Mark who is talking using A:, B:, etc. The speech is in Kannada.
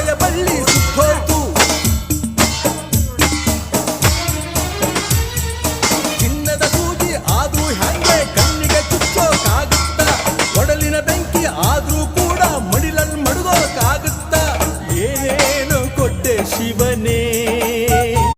A: ಆಸೆಯ ಬಳ್ಳಿ ಸುತ್ತೋಯ್ತು. ಚಿನ್ನದ ಸೂಜಿ ಆದ್ರೂ ಹ್ಯಾಂಗೆ ಕಣ್ಣಿಗೆ ಚುಚ್ಚೋಕಾಗುತ್ತ. ಒಡಲಿನ ಬೆಂಕಿ ಆದ್ರೂ ಕೂಡ ಮಡಿಲಲ್ಲಿ ಮಡುಗೋಕಾಗುತ್ತ. ಏನೇನು ಕೊಟ್ಟೆ ಶಿವನೇ?